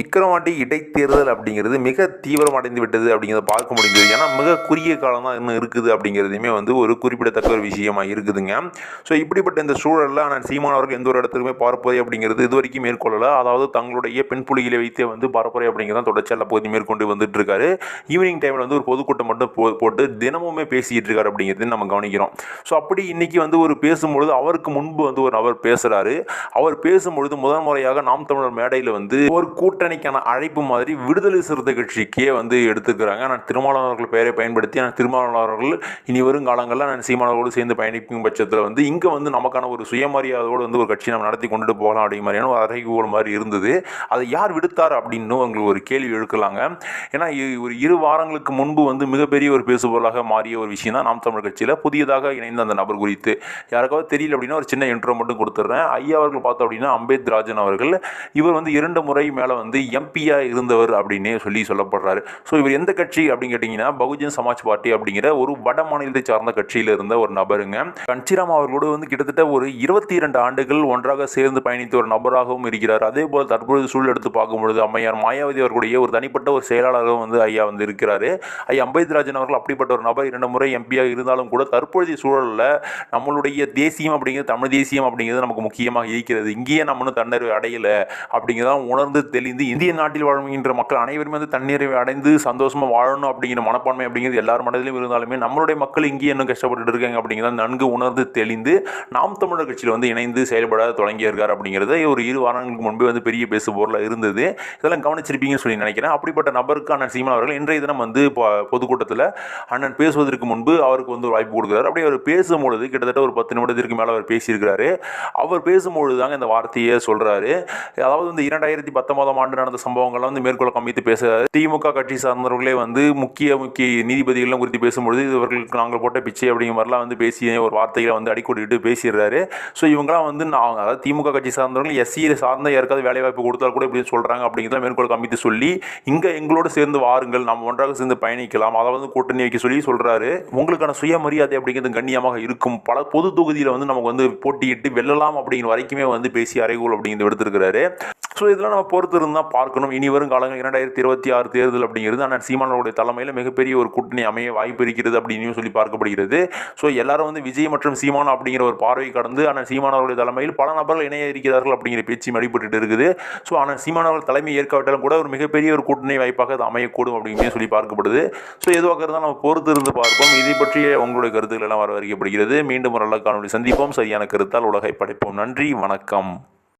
விக்கிரவாண்டி இடைத்தேர்தல் அப்படிங்கிறது மிக தீவிரம் அடைந்து விட்டது அப்படிங்கிறத பார்க்க முடிஞ்சது. ஏன்னா மிக குறுகிய காலம் தான் இன்னும் இருக்குது அப்படிங்கிறதுமே வந்து ஒரு குறிப்பிடத்தக்க ஒரு விஷயமா இருக்குதுங்க. ஸோ இப்படிப்பட்ட இந்த சூழலில் ஆனால் சீமான் அவர்கள் எந்த ஒரு இடத்துக்குமே பார்ப்பதை அப்படிங்கிறது இது வரைக்கும் மேற்கொள்ளலை. அதாவது தங்களுடைய பெண் புலிகளை வைத்தே வந்து பரப்புரை அப்படிங்கிறத தொடர்ச்சி எல்லா மேற்கொண்டு வந்துட்டு இருக்காரு ஈவினிங் டைமில் வந்து ஒரு பொதுக்கூட்டம் மட்டும் போ போட்டு தினமுமே பேசிட்டு இருக்காரு அப்படிங்கிறது நம்ம கவனிக்கிறோம். ஸோ அப்படி இன்னைக்கு வந்து ஒரு பேசும்பொழுது அவருக்கு முன்பு வந்து ஒரு நபர் பேசுகிறாரு அவர் பேசும்பொழுது முதல் முறையாக நாம் தமிழர் மேடையில் வந்து ஒரு கூட்டணிக்கான அழைப்பு மாதிரி விடுதலை சிறுத்தை கட்சிக்கே வந்து எடுத்துக்கிறாங்க. நான் திருமாவளவன் அவர்கள் பெயரை பயன்படுத்தி நான் திருமாவளவன் அவர்கள் இனி வரும் காலங்களில் நான் சீமானவர்களோடு சேர்ந்து பயணிக்கும் பட்சத்தில் வந்து இங்கே வந்து நமக்கான ஒரு சுயமரியாதையோடு வந்து ஒரு கட்சி நம்ம நடத்தி கொண்டுட்டு போகலாம் அப்படிங்கிற மாதிரியான ஒரு அறைகூல் மாதிரி இருந்தது. அதை யார் விடுத்தார் அப்படின்னு உங்களுக்கு ஒரு கேள்வி எழுக்கலாங்க. ஏன்னா ஒரு இரு வாரங்களுக்கு முன்பு வந்து மிகப்பெரிய ஒரு பேசுபொருளாக மாறிய ஒரு விஷயம் தான் நாம் தமிழ் கட்சியில் புதியதாக இணைந்த அந்த நபர் குறித்து. யாருக்காவது தெரியல அப்படின்னா ஒரு சின்ன இன்ட்ரோ மட்டும் கொடுத்துட்றேன் ஐயா அவர்கள் பார்த்தோம் அப்படின்னா அம்பேத் ராஜன் அவர்கள். இவர் வந்து இரண்டு முறை மேலே வந்து எம்பியாக இருந்தவர் அப்படின்னே சொல்லி சொல்லப்படுறாரு. ஸோ இவர் எந்த கட்சி அப்படின்னு கேட்டிங்கன்னா பகுஜன் சமாஜ் பார்ட்டி அப்படிங்கிற ஒரு வட மாநிலத்தை சார்ந்த கட்சியில் இருந்த ஒரு நபருங்க. கஞ்சிராம் அவர்களோடு வந்து கிட்டத்தட்ட ஒரு இருபத்தி இரண்டு ஆண்டுகள் ஒன்றாக சேர்ந்து பயணித்த ஒரு நபராகவும் இருக்கிறார். அதே போல் தற்பொழுது சூழல் எடுத்து பார்க்கும்பொழுது அம்மையார் மாயாவதி அவர்களுடைய ஒரு தனிப்பட்ட ஒரு செயலாளராகவும் வந்து ஐயா வந்து இருக்கிறாரு. ஐயா அம்பேத்ராஜன் அவர்கள் அப்படிப்பட்ட ஒரு நபர் இரண்டு முறை எம்பியாக இருந்தாலும் கூட தற்பொழுதைய சூழலில் நம்மளுடைய தேசியம் அப்படிங்கிறது தமிழ் தேசியம் அப்படிங்கிறது நமக்கு முக்கியமாக இருக்கிறது. இங்கேயே நம்மளும் தன்னறிவு அடையலை அப்படிங்கிறதான் உணர்ந்து தெளிந்து இந்திய நாட்டில் வாழ்கின்ற மக்கள் அனைவருமே வந்து தண்ணீரை அடைந்து சந்தோஷமாக வாழணும் அப்படிங்கிற மனப்பான்மை அப்படிங்கிறது எல்லார் மனதிலும் இருந்தாலுமே நம்மளுடைய மக்கள் இங்கேயே இன்னும் கஷ்டப்பட்டு இருக்காங்க அப்படிங்கிறத நன்கு உணர்ந்து தெளிந்து நாம் தமிழர் கட்சியில் வந்து இணைந்து செயல்பட தொடங்கியிருக்கார் அப்படிங்கிறது ஒரு இரு வாரங்களுக்கு முன்பே வந்து பெரிய பேசு பொருளாக இருந்தது. இதெல்லாம் கவனிச்சிருப்பீங்கன்னு சொல்லி நினைக்கிறேன். அப்படிப்பட்ட நபருக்கான சீமா சீமான் அவர்கள் இன்றைய தினம் வந்து பொதுக்கூட்டத்தில் அண்ணன் பேசுவதற்கு முன்பு அவருக்கு வந்து ஒரு வாய்ப்பு கொடுக்குறாரு. அப்படியே அவர் பேசும்பொழுது கிட்டத்தட்ட ஒரு பத்து நிமிடத்திற்கு மேலே அவர் பேசியிருக்கிறாரு. அவர் பேசும்பொழுது தாங்க இந்த வார்த்தையை சொல்கிறாரு அதாவது இந்த இரண்டாயிரத்தி பத்தொன்பதாம் ஆண்டு நடந்த சம்பவங்கள்லாம் வந்து மேற்கொள்ள கமித்து பேசுகிறார். திமுக கட்சி சார்ந்தவர்களே வந்து முக்கிய முக்கிய நீதிபதிகள்லாம் குறித்து பேசும்பொழுது இவர்களுக்கு நாங்கள் போட்ட பிச்சை அப்படிங்கிற மாதிரிலாம் வந்து பேசிய ஒரு வார்த்தைகளை வந்து அடிக்கொடிட்டு பேசிடுறாரு. ஸோ இவங்களாம் வந்து நான் அதாவது திமுக கட்சி சார்ந்தவர்கள் எஸ்சியில் சார்ந்த யாருக்காவது வேலை வாய்ப்பு கொடுத்தால் கூட இப்படி சொல்கிறாங்க அப்படிங்கிறத மேற்கொள்ள கமித்து சொல்லி இங்கே எங்களோட சேர்ந்து வாருங்கள் நம்ம ஒன்றாக சேர்ந்து பயணிக்கலாம் அதை வந்து கூட்டணி வைக்க சொல்லி சொல்கிறாரு உங்களுக்கான சுயமரியாதை அப்படிங்கிறது கண்ணியமாக இருக்கும். பல பொது தொகுதியில் வந்து நமக்கு வந்து போட்டியிட்டு வெல்லலாம் அப்படிங்கிற வரைக்குமே வந்து பேசி அறைகூல் அப்படிங்கிறது எடுத்திருக்கிறாரு. ஸோ இதெல்லாம் நம்ம பொறுத்து இருந்தால் பார்க்கணும். இனி வரும் காலங்கள் இரண்டாயிரத்தி இருபத்தி ஆறு தேர்தல் அப்படிங்கிறது ஆனால் சீமானவருடைய தலைமையில் மிகப்பெரிய ஒரு கூட்டணி அமைய வாய்ப்பு இருக்கிறது அப்படின்னு சொல்லி பார்க்கப்படுகிறது. ஸோ எல்லாரும் வந்து விஜய் மற்றும் சீமான் அப்படிங்கிற ஒரு பார்வை கடந்து ஆனால் சீமானவருடைய தலைமையில் பல நபர்கள் இணைய இருக்கிறார்கள் அப்படிங்கிற பேச்சு அடிபட்டு இருக்குது. ஸோ ஆனால் சீமானவர் தலைமை ஏற்காவிட்டாலும் கூட ஒரு மிகப்பெரிய ஒரு கூட்டணி வாய்ப்பாக அது அமையக்கூடும் அப்படின்னு சொல்லி பார்க்கப்படுது. ஸோ எதுவாக இருந்தால் நம்ம பொறுத்து இருந்து பார்ப்போம். இதை பற்றிய உங்களுடைய கருத்துக்கள் எல்லாம் வரவழைக்கப்படுகிறது மீண்டும் ஒரு நல்ல காணொலி சந்திப்போம். சரியான கருத்தால் உலகை படைப்போம். நன்றி. வணக்கம்.